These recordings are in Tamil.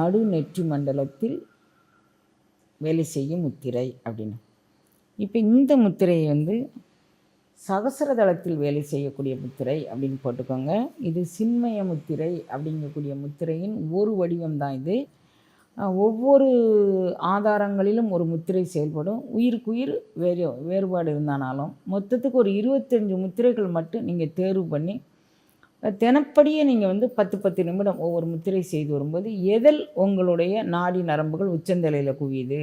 நடு நெற்றி மண்டலத்தில் வேலை செய்யும் முத்திரை அப்படின்னு. இப்போ இந்த முத்திரையை வந்து சகசரதளத்தில் வேலை செய்யக்கூடிய முத்திரை அப்படின்னு போட்டுக்கோங்க. இது சின்மய முத்திரை அப்படிங்கக்கூடிய முத்திரையின் ஒரு வடிவம் தான் இது ஒவ்வொரு ஆதாரங்களிலும் ஒரு முத்திரை செயல்படும். உயிருக்கு உயிர் வேறு வேறுபாடு இருந்தானாலும் மொத்தத்துக்கு ஒரு இருபத்தஞ்சு முத்திரைகள் மட்டும் நீங்கள் தேர்வு பண்ணி தினப்படியே நீங்கள் வந்து பத்து பத்து நிமிடம் ஒவ்வொரு முத்திரை செய்து வரும்போது எதில் உங்களுடைய நாடி நரம்புகள் உச்சந்தலையில் குவியுது?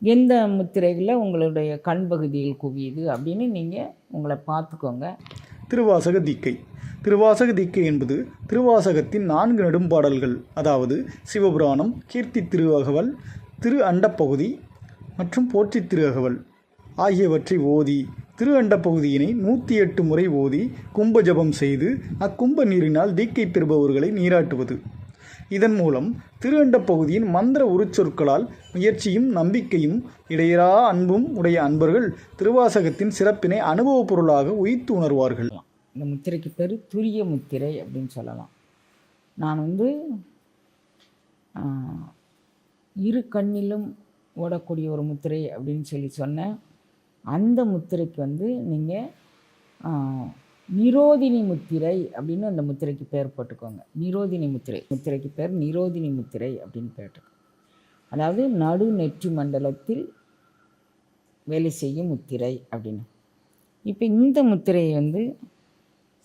எந்த முத்திரைகளில் உங்களுடைய கண் பகுதியில் குவியுது? அப்படின்னு நீங்கள் உங்களை பார்த்துக்கோங்க. திருவாசக தீக்கை. திருவாசக தீக்கை என்பது திருவாசகத்தின் நான்கு நெடும்பாடல்கள். அதாவது சிவபுராணம் கீர்த்தி திருவகவல் திரு அண்டப்பகுதி மற்றும் போற்றி திருவகவல் ஆகியவற்றை ஓதி திருவண்ட பகுதியினை நூற்றி எட்டு முறை ஓதி கும்ப ஜபம் செய்து அக்கும்ப நீரினால் தீக்கை பெறுபவர்களை நீராட்டுவது. இதன் மூலம் திருவண்ட பகுதியின் மந்திர உருச்சொற்களால் முயற்சியும் நம்பிக்கையும் இடையரா அன்பும் உடைய அன்பர்கள் திருவாசகத்தின் சிறப்பினை அனுபவப் பொருளாக உயித்து உணர்வார்கள். இந்த முத்திரைக்கு பேர் துரிய முத்திரை அப்படின்னு சொல்லலாம். நான் வந்து இரு கண்ணிலும் ஓடக்கூடிய ஒரு முத்திரை அப்படின்னு சொல்லி சொன்னேன். அந்த முத்திரைக்கு வந்து நீங்கள் நிரோதினி முத்திரை அப்படின்னு அந்த முத்திரைக்கு பேர் போட்டுக்கோங்க. நிரோதினி முத்திரை. முத்திரைக்கு பேர் நிரோதினி முத்திரை அப்படின்னு போட்டுக்கோங்க அதாவது நடு நெற்றி மண்டலத்தில் வேலை செய்யும் முத்திரை அப்படின்னு. இப்போ இந்த முத்திரையை வந்து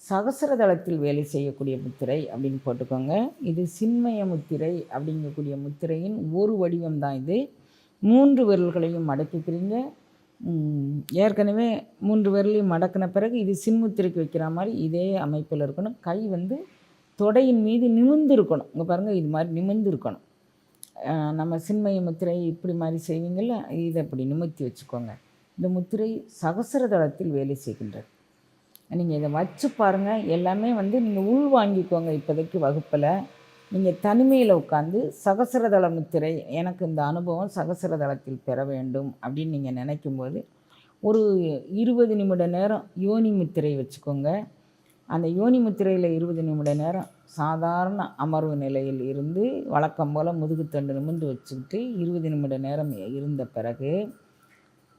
சகசரதளத்தில் வேலை செய்யக்கூடிய முத்திரை அப்படின்னு போட்டுக்கோங்க. இது சின்மய முத்திரை அப்படிங்கக்கூடிய முத்திரையின் ஒரு வடிவம் தான் இது. மூன்று விரல்களையும் மடக்கிக்கிறீங்க ஏற்கனவே மூன்று விரலையும் மடக்கின பிறகு இது சின்முத்திரைக்கு வைக்கிற மாதிரி இதே அமைப்பில் இருக்கணும். கை வந்து தொடையின் மீது நிமிர்ந்து இருக்கணும் இங்கே பாருங்கள் இது மாதிரி நிமிர்ந்து இருக்கணும் நம்ம சின்மய முத்திரை இப்படி மாதிரி செய்வீங்கள்ல இதை அப்படி நிமித்தி வச்சுக்கோங்க. இந்த முத்திரை சகசரதளத்தில் வேலை செய்கின்றது. நீங்கள் இதை வச்சு பாருங்கள் எல்லாமே வந்து நீங்கள் உள் வாங்கிக்கோங்க இப்போதைக்கு வகுப்பில். நீங்கள் தனிமையில் உட்காந்து சகசரதள முத்திரை எனக்கு இந்த அனுபவம் சகசரதளத்தில் பெற வேண்டும் அப்படின்னு நீங்கள் நினைக்கும்போது ஒரு இருபது நிமிட நேரம் யோனி முத்திரை வச்சுக்கோங்க. அந்த யோனி முத்திரையில் இருபது நிமிட நேரம் சாதாரண அமர்வு நிலையில் இருந்து வழக்கம் போல் முதுகுத்தண்டு நிமிர்ந்து வச்சுக்கிட்டு இருபது நிமிட நேரம் இருந்த பிறகு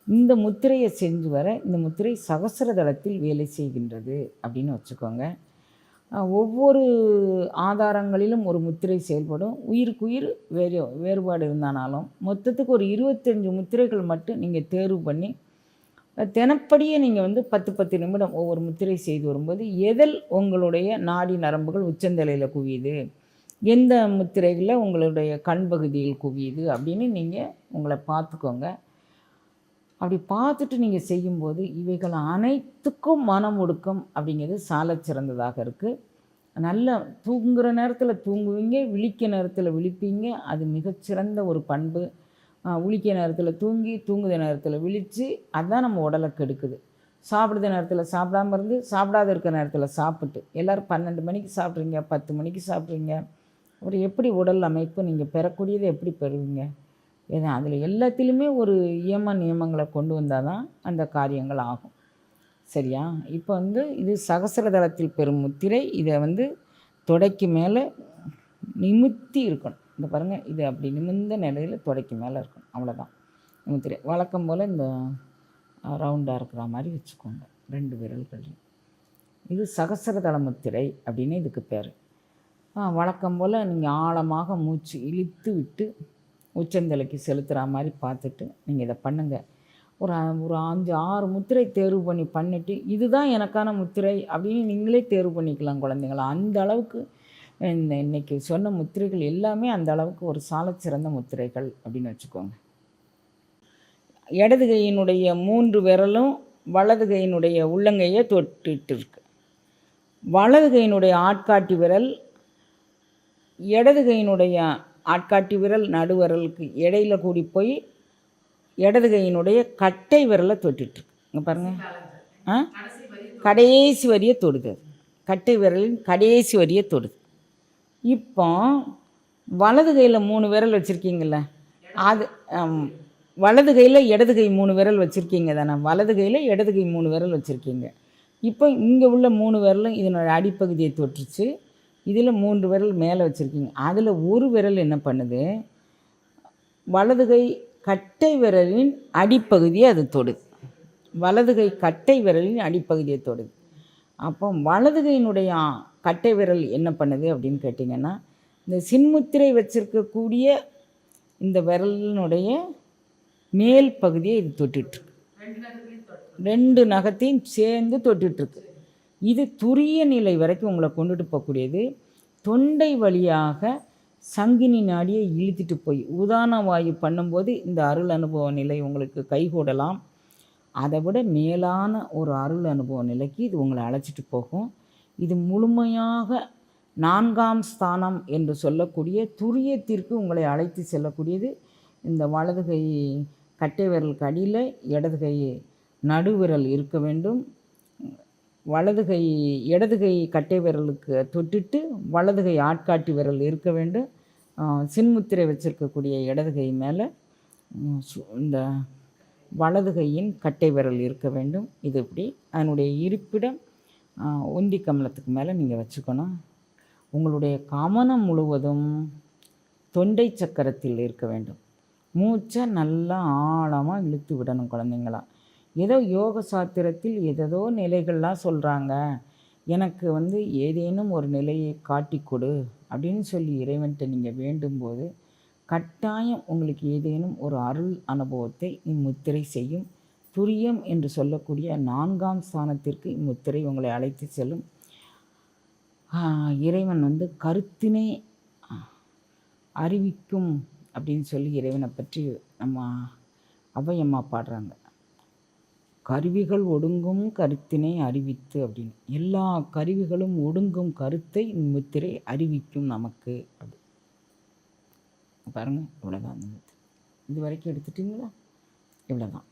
இந்த முத்திரையை செஞ்சு வர இந்த முத்திரை சகசரதளத்தில் வேலை செய்கின்றது அப்படின்னு வச்சுக்கோங்க. ஒவ்வொரு ஆதாரங்களிலும் ஒரு முத்திரை செயல்படும். உயிருக்குயிர் வேறு வேறுபாடு இருந்தானாலும் மொத்தத்துக்கு ஒரு இருபத்தஞ்சு முத்திரைகள் மட்டும் நீங்கள் தேர்வு பண்ணி தினப்படியே நீங்கள் வந்து பத்து பத்து நிமிடம் ஒவ்வொரு முத்திரை செய்து வரும்போது எதில் உங்களுடைய நாடி நரம்புகள் உச்சந்தலையில் குவியுது? எந்த முத்திரைகளில் உங்களுடைய கண் பகுதியில் குவியுது? அப்படின்னு நீங்கள் உங்களை பார்த்துக்கோங்க. அப்படி பார்த்துட்டு நீங்கள் செய்யும்போது இவைகள் அனைத்துக்கும் மனம் ஒடுக்கம் அப்படிங்கிறது சாலச் சிறந்ததாக இருக்குது நல்ல தூங்குகிற நேரத்தில் தூங்குவீங்க விழிக்க நேரத்தில் விழிப்பீங்க. அது மிகச்சிறந்த ஒரு பண்பு. உழிக்க நேரத்தில் தூங்கி தூங்குத நேரத்தில் விழித்து அதுதான் நம்ம உடலை கெடுக்குது. சாப்பிடுத நேரத்தில் சாப்பிடாம இருந்து சாப்பிடாத இருக்கிற நேரத்தில் சாப்பிட்டு. எல்லோரும் பன்னெண்டு மணிக்கு சாப்பிட்றீங்க பத்து மணிக்கு சாப்பிட்றீங்க. அப்புறம் எப்படி உடல் அமைப்பு நீங்கள் பெறக்கூடியதை எப்படி பெறுவீங்க? ஏன்னா அதில் எல்லாத்திலுமே ஒரு இயம நியமங்களை கொண்டு வந்தால் தான் அந்த காரியங்கள் ஆகும். சரியா? இப்போ வந்து இது சகசரதளத்தில் பெறும் முத்திரை இதை வந்து தொடைக்கு மேலே நிமித்தி இருக்கணும். இந்த பாருங்கள் இது அப்படி நிமிர்ந்த நிலையில் தொடைக்கு மேலே இருக்கணும். அவ்வளோதான் முத்திரை. வழக்கம் போல் இந்த ரவுண்டாக இருக்கிற மாதிரி வச்சுக்கோங்க. ரெண்டு விரல்களையும் இது சகசரதள முத்திரை அப்படின்னு இதுக்கு பேர். வழக்கம் போல் நீங்கள் ஆழமாக மூச்சு இழுத்து விட்டு உச்சந்தலைக்கு செலுத்துகிற மாதிரி பார்த்துட்டு நீங்கள் இதை பண்ணுங்கள் ஒரு ஒரு அஞ்சு ஆறு முத்திரை தேர்வு பண்ணி பண்ணிவிட்டு இதுதான் எனக்கான முத்திரை அப்படின்னு நீங்களே தேர்வு பண்ணிக்கலாம் குழந்தைங்கள? அந்த அளவுக்கு இந்த இன்றைக்கி சொன்ன முத்திரைகள் எல்லாமே அந்த அளவுக்கு ஒரு சால சிறந்த முத்திரைகள் அப்படின்னு வச்சுக்கோங்க. இடது கையினுடைய மூன்று விரலும் வலது கையினுடைய உள்ளங்கையை தொட்டுட்டு இருக்கு. வலது கையினுடைய ஆட்காட்டி விரல் இடது கையினுடைய ஆட்காட்டி விரல் நடுவரலுக்கு இடையில கூடி போய் இடது கையினுடைய கட்டை விரலை தொட்டுட்ருக்கு இங்கே பாருங்கள் ஆ? கடைசி வரியை தொடுது. அது. கட்டை விரலின் கடைசி வரியை தொடுது. இப்போ வலது கையில் மூணு விரல் வச்சுருக்கீங்கள அது வலது கையில் இடது கை மூணு விரல் வச்சுருக்கீங்க தானே? வலது கையில் இடது கை மூணு விரல் வச்சுருக்கீங்க. இப்போ இங்கே உள்ள மூணு விரலும் இதனோட அடிப்பகுதியை தொற்றுச்சு இதில் மூன்று விரல் மேலே வச்சுருக்கீங்க. அதில் ஒரு விரல் என்ன பண்ணுது? வலது கை கட்டை விரலின் அடிப்பகுதியை அது தொடுது. வலது கை கட்டை விரலின் அடிப்பகுதியை தொடுது. அப்போ வலது கையினுடைய கட்டை விரல் என்ன பண்ணுது அப்படின்னு கேட்டிங்கன்னா இந்த சின்முத்திரை வச்சிருக்கக்கூடிய இந்த விரலினுடைய மேல் பகுதியை இது தொட்டுட்ருக்கு ரெண்டு நகத்தையும் சேர்ந்து தொட்டுட்ருக்கு இது துரிய நிலை வரைக்கும் உங்களை கொண்டுட்டு போகக்கூடியது. தொண்டை வழியாக சங்கினி நாடியை இழுத்துட்டு போய் உதான வாயு பண்ணும்போது இந்த அருள் அனுபவ நிலை உங்களுக்கு கைகூடலாம். அதை விட மேலான ஒரு அருள் அனுபவ நிலைக்கு இது உங்களை அழைச்சிட்டு போகும். இது முழுமையாக நான்காம் ஸ்தானம் என்று சொல்லக்கூடிய துரியத்திற்கு உங்களை அழைத்து செல்லக்கூடியது. இந்த வலது கை கட்டை விரலுக்கு அடியில் இடது கை நடுவிரல் இருக்க வேண்டும். வலது கை இடது கை கட்டை விரலுக்கு தொட்டுட்டு வலது கை ஆட்காட்டி விரல் இருக்க வேண்டும். சின்முத்திரை வச்சுருக்கக்கூடிய இடது கை மேலே சு- இந்த வலது கையின் கட்டை விரல் இருக்க வேண்டும். இது இப்படி. அதனுடைய இருப்பிடம் ஆஹ், உந்தி கமலத்துக்கு மேலே நீங்கள் வச்சுக்கணும். உங்களுடைய கவனம் முழுவதும் தொண்டை சக்கரத்தில் இருக்க வேண்டும். மூச்சை நல்லா ஆழமாக இழுத்து விடணும் குழந்தைங்களா. ஏதோ யோக சாத்திரத்தில் ஏதேதோ நிலைகள்லாம் சொல்கிறாங்க எனக்கு வந்து ஏதேனும் ஒரு நிலையை காட்டி கொடு அப்படின்னு சொல்லி இறைவன்கிட்ட நீங்கள் வேண்டும்போது கட்டாயம் உங்களுக்கு ஏதேனும் ஒரு அருள் அனுபவத்தை இம்முத்திரை செய்யும். துரியம் என்று சொல்லக்கூடிய நான்காம் ஸ்தானத்திற்கு இம்முத்திரை உங்களை அழைத்து செல்லும். இறைவன் வந்து கருத்தினை அறிவிக்கும் அப்படின்னு சொல்லி இறைவனை பற்றி நம்ம அவ்வையம்மா பாடுறாங்க. கருவிகள் ஒடுங்கும் கருத்தினை அறிவித்து அப்படின்னு. எல்லா கருவிகளும் ஒடுங்கும் கருத்தை முத்திரை அறிவிக்கும் நமக்கு அப்படி பாருங்கள் இவ்வளோதான் அந்த முத்திரை. இது வரைக்கும் எடுத்துட்டீங்களா? இவ்வளோதான்